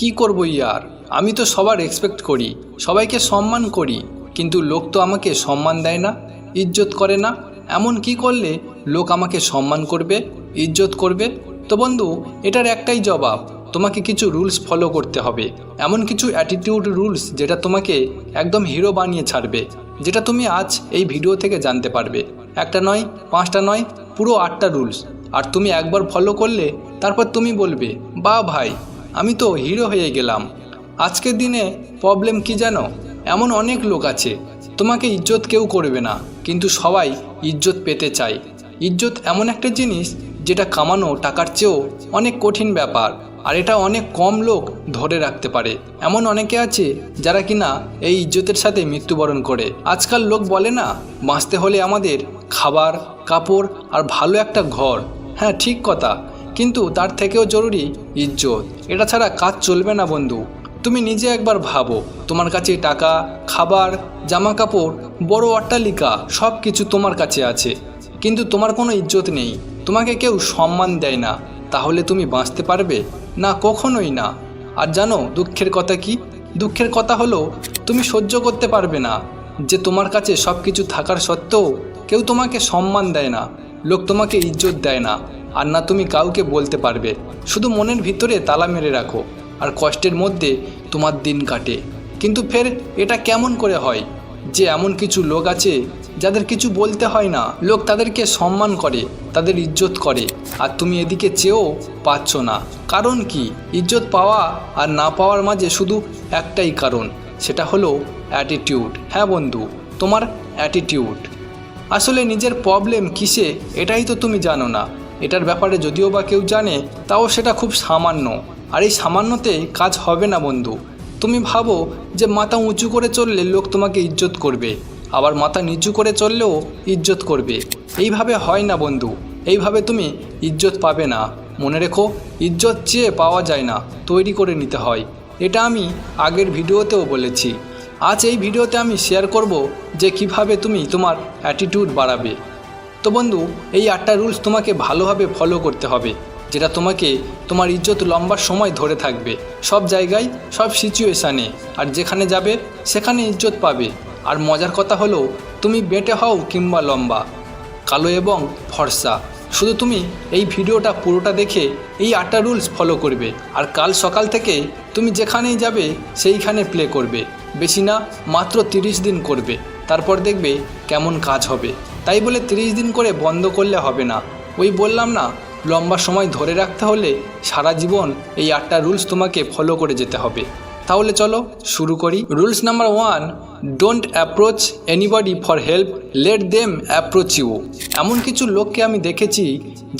কি করব ইয়ার? আমি তো সবার এক্সপেক্ট করি, সবাইকে সম্মান করি, কিন্তু লোক তো আমাকে সম্মান দেয় না, ইজ্জত করে না। এমন কি করলে লোক আমাকে সম্মান করবে, ইজ্জত করবে? তো বন্ধু, এটার একটাই জবাব, তোমাকে কিছু রুলস ফলো করতে হবে। এমন কিছু অ্যাটিটিউড রুলস যেটা তোমাকে একদম হিরো বানিয়ে ছাড়বে, যেটা তুমি আজ এই ভিডিও থেকে জানতে পারবে। একটা নয়, পাঁচটা নয়, পুরো আটটা রুলস আর তুমি একবার ফলো করলে, তারপর তুমি বলবে বা ভাই আমি তো হিরো হয়ে গেলাম। আজকের দিনে প্রবলেম কি জানো? এমন অনেক লোক আছে। তোমাকে ইজ্জত কেউ করবে না, কিন্তু সবাই ইজ্জত পেতে চায়। ইজ্জত এমন একটা জিনিস যেটা কামানো টাকার চেয়েও অনেক কঠিন ব্যাপার, আর এটা অনেক কম লোক ধরে রাখতে পারে। এমন অনেকে আছে যারা কিনা এই ইজ্জতের সাথে মৃত্যুবরণ করে। আজকাল লোক বলে না, বাঁচতে হলে আমাদের খাবার, কাপড় আর ভালো একটা ঘর। হ্যাঁ ঠিক কথা। কিন্তু তার থেকেও জরুরি ইজ্জত। এটা ছাড়া কাজ চলবে না বন্ধু। তুমি নিজে একবার ভাবো, তোমার কাছে টাকা, খাবার জামা কাপড় বড় অট্টালিকা সব কিছু তোমার কাছে আছে। কিন্তু তোমার কোনো ইজ্জত নেই। তোমাকে কেউ সম্মান দেয় না। তাহলে তুমি বাঁচতে পারবে? না, কখনোই না। আর জানো দুঃখের কথা কি? দুঃখের কথা হলো, তুমি সহ্য করতে পারবে না। যে তোমার কাছে সব কিছু থাকার সত্ত্বেও কেউ তোমাকে সম্মান দেয় না। লোক তোমাকে ইজ্জত দেয় না। আর না তুমি কাউকে বলতে পারবে। শুধু মনের ভিতরে তালা মেরে রাখো, আর কষ্টের মধ্যে তোমার দিন কাটে। কিন্তু ফের এটা কেমন করে হয়? যে এমন কিছু লোক আছে, যাদের কিছু বলতে হয় না। লোক তাদেরকে সম্মান করে, তাদের ইজ্জত করে, আর তুমি এদিকে চেয়েও পাচ্ছ না। কারণ কি? ইজ্জত পাওয়া আর না পাওয়ার মাঝে শুধু একটাই কারণ, সেটা হলো অ্যাটিটিউড হ্যাঁ বন্ধু, তোমার অ্যাটিটিউড আসলে নিজের প্রবলেম কিসে, এটাই তো তুমি জানো না। এটার ব্যাপারে যদিও বা কেউ জানে, তাও সেটা খুব সামান্য। আর এই সামান্যতে কাজ হবে না বন্ধু। তুমি ভাবো যে মাথা উঁচু করে চললে লোক তোমাকে ইজ্জত করবে। আবার মাথা নিচু করে চললেও ইজ্জত করবে। এইভাবে হয় না বন্ধু। এইভাবে তুমি ইজ্জত পাবে না। মনে রেখো, ইজ্জত চেয়ে পাওয়া যায় না, তৈরি করে নিতে হয়। এটা আমি আগের ভিডিওতেও বলেছি। আজ এই ভিডিওতে আমি শেয়ার করব যে কীভাবে তুমি তোমার অ্যাটিটিউড বাড়াবে। তো বন্ধু, এই আটটা রুলস তোমাকে ভালোভাবে ফলো করতে হবে, যেটা তোমাকে তোমার ইজ্জত লম্বা সময় ধরে থাকবে। সব জায়গায়, সব সিচুয়েশানে আর যেখানে যাবে, সেখানে ইজ্জত পাবে। আর মজার কথা হলো, তুমি বেটে হও কিংবা লম্বা, কালো এবং ফর্সা। শুধু তুমি এই ভিডিওটা পুরোটা দেখে এই আটটা রুলস ফলো করবে, আর কাল সকাল থেকে তুমি যেখানেই যাবে, সেইখানে প্লে করবে। বেশি না, মাত্র তিরিশ দিন করবে। তারপর দেখবে কেমন কাজ হবে। তাই বলে তিরিশ দিন করে বন্ধ করলে হবে না। ওই বললাম না, লম্বা সময় ধরে রাখতে হলে সারা জীবন এই আটটা রুলস তোমাকে ফলো করে যেতে হবে। তাহলে চলো শুরু করি। Rules number one don't approach anybody for help let them approach you এমন কিছু লোককে আমি দেখেছি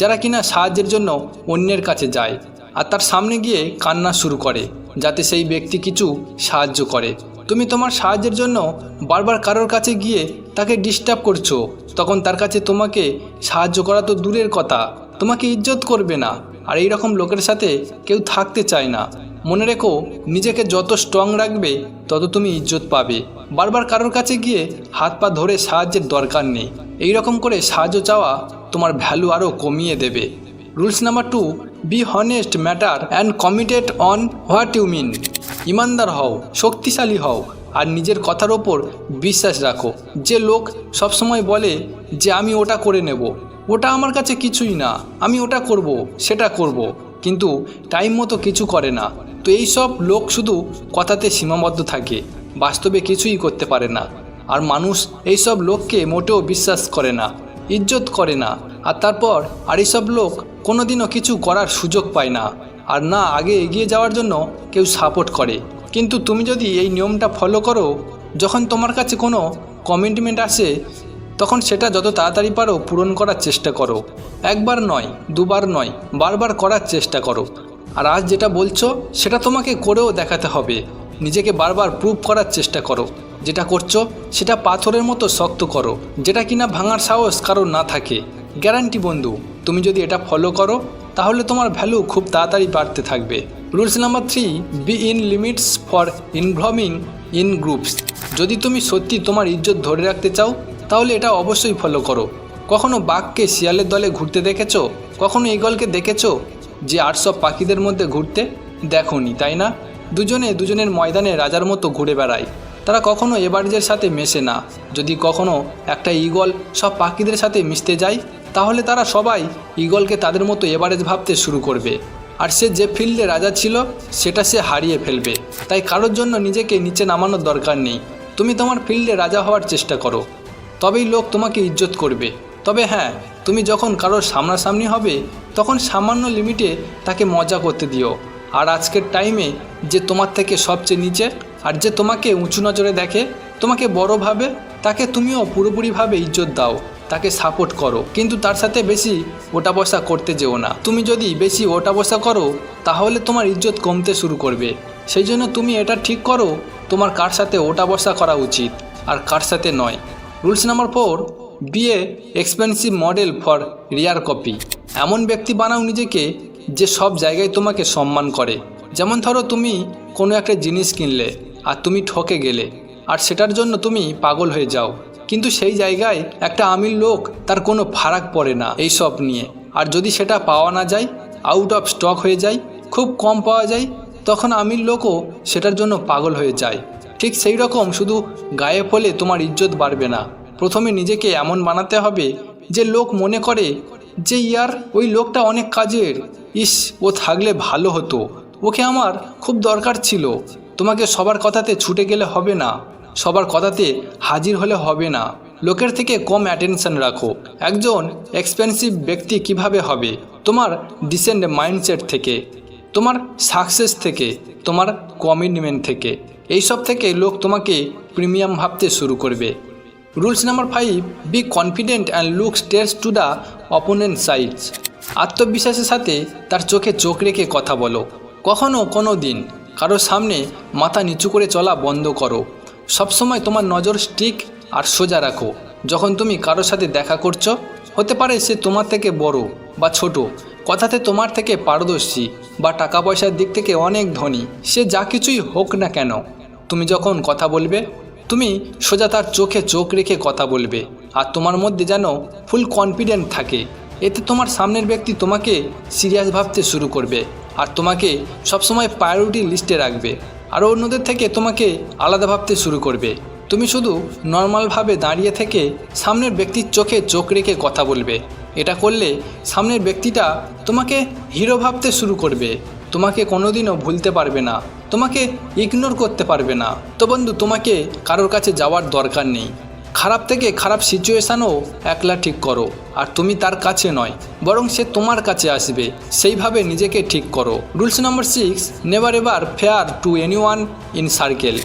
যারা কিনা সাহায্যের জন্য অন্যের কাছে যায়, আর তার সামনে গিয়ে কান্না শুরু করে, যাতে সেই ব্যক্তি কিছু সাহায্য করে। তুমি তোমার সাহায্যের জন্য বারবার কারোর কাছে গিয়ে তাকে ডিস্টার্ব করছ, তখন তার কাছে তোমাকে সাহায্য করা তো দূরের কথা। তোমাকে ইজ্জত করবে না। আর এই রকম লোকের সাথে কেউ থাকতে চায় না। মনে রেখো, নিজেকে যত স্ট্রং রাখবে, তত তুমি ইজ্জত পাবে। বারবার কারোর কাছে গিয়ে হাত পা ধরে সাহায্যের দরকার নেই। এই রকম করে সাহায্য চাওয়া তোমার ভ্যালু আরও কমিয়ে দেবে। Rules number two be honest matter and committed on what you mean ইমানদার হও, শক্তিশালী হও আর নিজের কথার ওপর বিশ্বাস রাখো। যে লোক সবসময় বলে যে আমি ওটা করে নেব, ওটা আমার কাছে কিছুই না, আমি ওটা করব, সেটা করব। কিন্তু টাইম মতো কিছু করে না। তো এই সব লোক শুধু কথাতে সীমাবদ্ধ থাকে, বাস্তবে কিছুই করতে পারে না। আর মানুষ এইসব লোককে মোটেও বিশ্বাস করে না, ইজ্জত করে না। আর তারপর আর এইসব লোক কোনোদিনও কিছু করার সুযোগ পায় না। আর না আগে এগিয়ে যাওয়ার জন্য কেউ সাপোর্ট করে। কিন্তু তুমি যদি এই নিয়মটা ফলো করো, যখন তোমার কাছে কোনো কমিটমেন্ট আসে, তখন সেটা যত তাড়াতাড়ি পারো পূরণ করার চেষ্টা করো। একবার নয়, দুবার নয়, বারবার করার চেষ্টা করো। আর আজ যেটা বলছো, সেটা তোমাকে করেও দেখাতে হবে। নিজেকে বারবার প্রুভ করার চেষ্টা করো। যেটা করছ, সেটা পাথরের মতো শক্ত করো। যেটা কিনা ভাঙার সাহস কারও না থাকে। গ্যারান্টি বন্ধু, তুমি যদি এটা ফলো করো তাহলে তোমার ভ্যালু খুব তাড়াতাড়ি বাড়তে থাকবে। Rules number three be in limits for involving in groups যদি তুমি সত্যি তোমার ইজ্জত ধরে রাখতে চাও, তাহলে এটা অবশ্যই ফলো করো। কখনো বাঘকে শিয়ালের দলে ঘুরতে দেখেছ? কখনো ইগলকে দেখেছ যে আটসব পাখিদের মধ্যে ঘুরতে? দেখোনি, তাই না? দুজনে দুজনের ময়দানে রাজার মতো ঘুরে বেড়ায়। তারা কখনো এবারিজের সাথে মেশে না। যদি কখনো একটা ঈগল সব পাখিদের সাথে মিশতে যায় তাহলে তারা সবাই ঈগলকে তাদের মতো এভারেজ ভাবতে শুরু করবে। আর সে যে ফিল্ডে রাজা ছিল, সেটা সে হারিয়ে ফেলবে। তাই কারোর জন্য নিজেকে নিচে নামানোর দরকার নেই। তুমি তোমার ফিল্ডে রাজা হওয়ার চেষ্টা করো। তবেই লোক তোমাকে ইজ্জত করবে। তবে হ্যাঁ তুমি যখন কারোর সামনাসামনি হবে, তখন সামান্য লিমিটে তাকে মজা করতে দিও। আর আজকের টাইমে যে তোমার থেকে সবচেয়ে নিচে, আর যে তোমাকে উঁচু নজরে দেখে, তোমাকে বড় ভাবে, তাকে তুমিও পুরোপুরিভাবে ইজ্জত দাও। তাকে সাপোর্ট করো। কিন্তু তার সাথে বেশি ওটা বসা করতে যেও না। তুমি যদি বেশি ওটা বসা করো, তাহলে তোমার ইজ্জত কমতে শুরু করবে। সেই জন্য তুমি এটা ঠিক করো, তোমার কার সাথে ওটা বসা করা উচিত আর কার সাথে নয়। Rules number four be a expensive model for rare copy এমন ব্যক্তি বানাও নিজেকে যে সব জায়গায় তোমাকে সম্মান করে। যেমন ধরো তুমি কোনো একটা জিনিস কিনলে আর তুমি ঠকে গেলে। আর সেটার জন্য তুমি পাগল হয়ে যাও। কিন্তু সেই জায়গায় একটা আমির লোক তার কোনো ফারাক পড়ে না এই সব নিয়ে। আর যদি সেটা পাওয়া না যায় আউট অফ স্টক হয়ে যায়, খুব কম পাওয়া যায়, তখন আমির লোকও সেটার জন্য পাগল হয়ে যায়। ঠিক সেই রকম শুধু গায়ে ফলে তোমার ইজ্জত বাড়বে না। প্রথমে নিজেকে এমন বানাতে হবে যে লোক মনে করে যে, ইয়ার, ওই লোকটা অনেক কাজের। ইস, ও থাকলে ভালো হতো। ওকে আমার খুব দরকার ছিল। তোমাকে সবার কথাতে ছুটে গেলে হবে না। সবার কথাতে হাজির হলে হবে না। লোকের থেকে কম অ্যাটেনশন রাখো। একজন এক্সপেন্সিভ ব্যক্তি কীভাবে হবে? তোমার ডিসেন্ট মাইন্ডসেট থেকে, তোমার সাকসেস থেকে, তোমার কমিটমেন্ট থেকে। এইসব থেকে লোক তোমাকে প্রিমিয়াম ভাবতে শুরু করবে। Rules number five be confident and look states to the opponent sides আত্মবিশ্বাসের সাথে তার চোখে চোখ রেখে কথা বলো। কখনো কোনো দিন কারোর সামনে মাথা নিচু করে চলা বন্ধ করো। সবসময় তোমার নজর স্টিক আর সোজা রাখো। যখন তুমি কারোর সাথে দেখা করছ, হতে পারে সে তোমার থেকে বড় বা ছোট, কথাতে তোমার থেকে পারদর্শী বা টাকা পয়সার দিক থেকে অনেক ধনী, সে যা কিছুই হোক না কেন। তুমি যখন কথা বলবে, তুমি সোজা তার চোখে চোখ রেখে কথা বলবে আর তোমার মধ্যে যেন ফুল কনফিডেন্ট থাকে। এতে তোমার সামনের ব্যক্তি তোমাকে সিরিয়াস ভাবতে শুরু করবে আর তোমাকে সবসময় প্রায়োরিটি লিস্টে রাখবে। আর অন্যদের থেকে তোমাকে আলাদা ভাবতে শুরু করবে। তুমি শুধু নর্মালভাবে দাঁড়িয়ে থেকে সামনের ব্যক্তির চোখে চোখ রেখে কথা বলবে। এটা করলে সামনের ব্যক্তিটা তোমাকে হিরো ভাবতে শুরু করবে। তোমাকে কোনোদিনও ভুলতে পারবে না। তোমাকে ইগনোর করতে পারবে না। তো বন্ধু, তোমাকে কারোর কাছে যাওয়ার দরকার নেই। খারাপ থেকে খারাপ সিচুয়েশানও একলা ঠিক করো, আর তুমি তার কাছে নয়, বরং সে তোমার কাছে আসবে, সেইভাবে নিজেকে ঠিক করো। Rules number six never ever fear to anyone in circle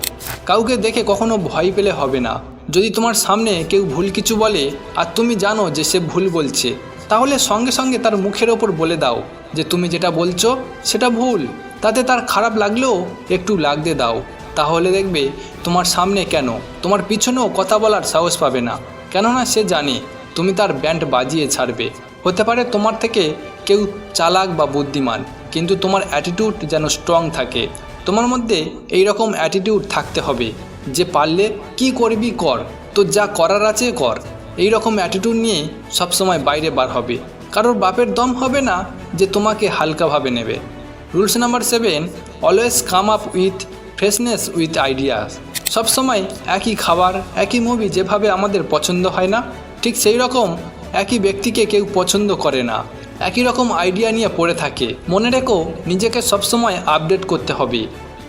কাউকে দেখে কখনো ভয় পেলে হবে না। যদি তোমার সামনে কেউ ভুল কিছু বলে, আর তুমি জানো যে সে ভুল বলছে, তাহলে সঙ্গে সঙ্গে তার মুখের ওপর বলে দাও যে তুমি যেটা বলছো, সেটা ভুল। তাতে তার খারাপ লাগলেও একটু লাগতে দাও। তাহলে দেখবে তোমার সামনে কেন? তোমার পিছনেও কথা বলার সাহস পাবে না। কেননা সে জানে তুমি তার ব্যান্ড বাজিয়ে ছাড়বে। হতে পারে তোমার থেকে কেউ চালাক বা বুদ্ধিমান, কিন্তু তোমার অ্যাটিটিউড যেন স্ট্রং থাকে। তোমার মধ্যে এই রকম অ্যাটিটিউড থাকতে হবে যে পারলে কি করবি কর, তো যা করার আছে কর। এই রকম অ্যাটিটিউড নিয়ে সবসময় বাইরে বার হবে। কারোর বাপের দম হবে না যে তোমাকে হালকাভাবে নেবে। Rules number seven always come up with freshness with ideas সবসময় একই খাবার, একই মুভি যেভাবে আমাদের পছন্দ হয় না, ঠিক সেই রকম একই ব্যক্তিকে কেউ পছন্দ করে না। একই রকম আইডিয়া নিয়ে পড়ে থাকে। মনে রেখো, নিজেকে সবসময় আপডেট করতে হবে।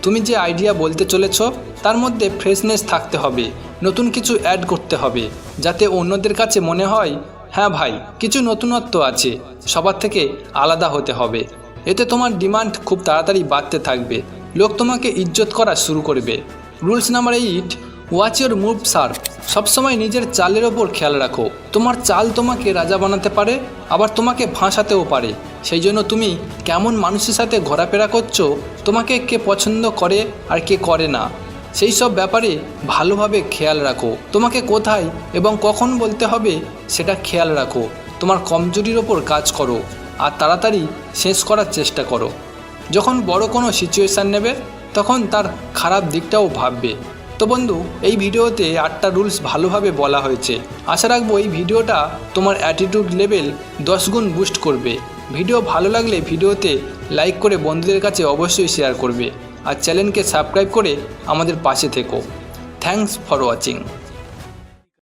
তুমি যে আইডিয়া বলতে চলেছ, তার মধ্যে ফ্রেশনেস থাকতে হবে। নতুন কিছু অ্যাড করতে হবে, যাতে অন্যদের কাছে মনে হয় হ্যাঁ ভাই, কিছু নতুনত্ব আছে। সবার থেকে আলাদা হতে হবে। এতে তোমার ডিমান্ড খুব তাড়াতাড়ি বাড়তে থাকবে। লোক তোমাকে ইজ্জত করা শুরু করবে। Rules number eight watch your move serve সবসময় নিজের চালের ওপর খেয়াল রাখো। তোমার চাল তোমাকে রাজা বানাতে পারে, আবার তোমাকে ফাঁসাতেও পারে। সেই জন্য তুমি কেমন মানুষের সাথে ঘোরাফেরা করছ, তোমাকে কে পছন্দ করে আর কে করে না। সেই সব ব্যাপারে ভালোভাবে খেয়াল রাখো। তোমাকে কোথায় এবং কখন বলতে হবে সেটা খেয়াল রাখো। তোমার কমজোরির ওপর কাজ করো। আর তাড়াতাড়ি শেষ করার চেষ্টা করো। যখন বড় কোনো সিচুয়েশান নেবে, তখন তার খারাপ দিকটাও ভাববে। তো বন্ধু, এই ভিডিওতে আটটা রুলস ভালোভাবে বলা হয়েছে। আশা রাখব এই ভিডিওটা তোমার অ্যাটিটিউড লেভেল দশ গুণ বুস্ট করবে। ভিডিও ভালো লাগলে ভিডিওতে লাইক করে বন্ধুদের কাছে অবশ্যই শেয়ার করবে। আর চ্যানেলকে সাবস্ক্রাইব করে আমাদের পাশে থেকো। Thanks for watching